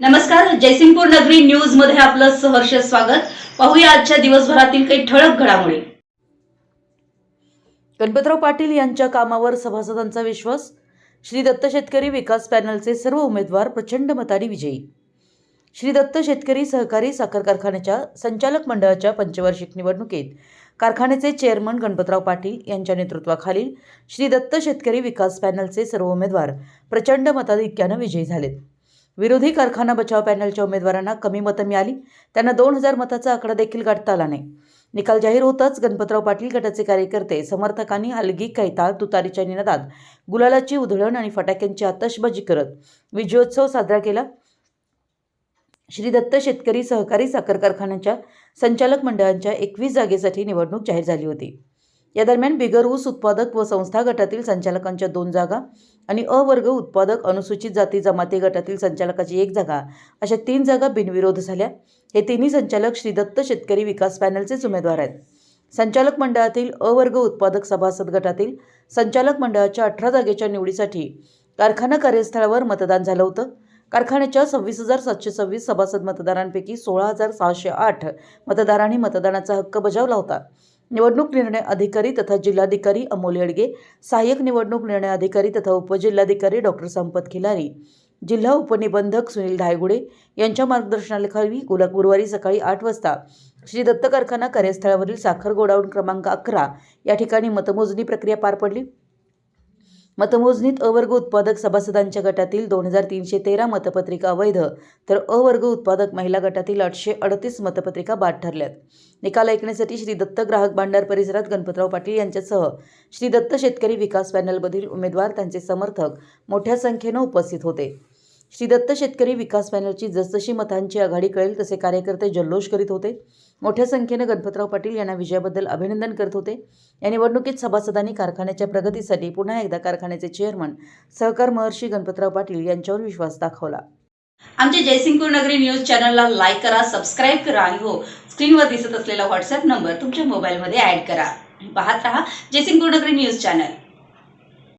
नमस्कार जयसिंगपूर नगरी न्यूजमध्ये आपलं सहर्ष स्वागत. पाहूया आजच्या दिवसभरातील काही ठळक घडामोडी. गणपतराव पाटील यांच्या कामावर सभासदांचा विश्वास. श्री दत्त शेतकरी विकास पॅनलचे सर्व उमेदवार प्रचंड मताने विजयी. श्री दत्त शेतकरी सहकारी साखर कारखान्याच्या संचालक मंडळाच्या पंचवार्षिक निवडणुकीत कारखान्याचे चेअरमन गणपतराव पाटील यांच्या नेतृत्वाखालील श्री दत्त शेतकरी विकास पॅनलचे सर्व उमेदवार प्रचंड मताधिक्यानं विजयी झालेत. विरोधी कारखाना बचाव पॅनलच्या उमेदवारांना कमी मतं मिळाली. त्यांना दोन हजार मताचा आकडा देखील गाठता आला नाही. निकाल जाहीर होताच गणपतराव पाटील गटाचे कार्यकर्ते समर्थकांनी हलगी कैताळ तुतारीच्या निनादात गुलालाची उधळण आणि फटाक्यांची आतषबाजी करत विजयोत्सव साजरा केला. श्री दत्त शेतकरी सहकारी साखर कारखान्याच्या संचालक मंडळांच्या एकवीस जागेसाठी निवडणूक जाहीर झाली होती. या दरम्यान बिगर ऊस उत्पादक व संस्था गटातील संचालकांच्या दोन जागा आणि अवर्ग उत्पादक अनुसूचित जाती जमाती गटातील संचालकाची एक जागा अशा तीन जागा बिनविरोध झाल्या. हे तिन्ही संचालक श्री दत्त शेतकरी विकास पॅनलचेच उमेदवार आहेत. संचालक मंडळातील अवर्ग उत्पादक सभासद गटातील संचालक मंडळाच्या अठरा जागेच्या निवडीसाठी कारखाना कार्यस्थळावर मतदान झालं होतं. कारखान्याच्या सव्वीस हजार सातशे सव्वीस सभासद मतदारांपैकी सोळा हजार सहाशे आठ मतदारांनी मतदानाचा हक्क बजावला होता. निवडणूक निर्णय अधिकारी तथा जिल्हाधिकारी अमोल येडगे सहाय्यक निवडणूक निर्णय अधिकारी तथा उपजिल्हाधिकारी डॉक्टर संपत खिलारी जिल्हा उपनिबंधक सुनील धायगुडे यांच्या मार्गदर्शनाखाली गुला गुरुवारी सकाळी आठ वाजता श्री दत्त कारखाना कार्यस्थळावरील साखर गोडाऊन क्रमांक अकरा या ठिकाणी मतमोजणी प्रक्रिया पार पडली. मतमोजणीत अवर्ग उत्पादक सभासदांच्या गटातील दोन हजार तीनशे तेरा मतपत्रिका अवैध तर अवर्ग उत्पादक महिला गटातील आठशे अडतीस मतपत्रिका बाद ठरल्यात. निकाल ऐकण्यासाठी श्री दत्त ग्राहक भांडार परिसरात गणपतराव पाटील यांच्यासह श्री दत्त शेतकरी विकास पॅनलमधील उमेदवार त्यांचे समर्थक मोठ्या संख्येनं उपस्थित होते. श्री दत्त शेतकरी विकास पॅनलची जसजशी मतांची आघाडी कळेल तसे कार्यकर्ते जल्लोष करीत होते. मोठ्या संख्येनं गणपतराव पाटील यांना विजयाबद्दल अभिनंदन करत होते. या निवडणुकीत सभासदांनी कारखान्याच्या प्रगतीसाठी पुन्हा एकदा कारखान्याचे चेअरमन सहकार महर्षी गणपतराव पाटील यांच्यावर विश्वास दाखवला. आमच्या जयसिंगपूर नगरी न्यूज चॅनलला लाईक करा सबस्क्राईब करा आणि हो स्क्रीनवर दिसत असलेला व्हॉट्सअप नंबर तुमच्या मोबाईलमध्ये ॲड करा. पाहत रहा जयसिंगपूर नगरी न्यूज चॅनल.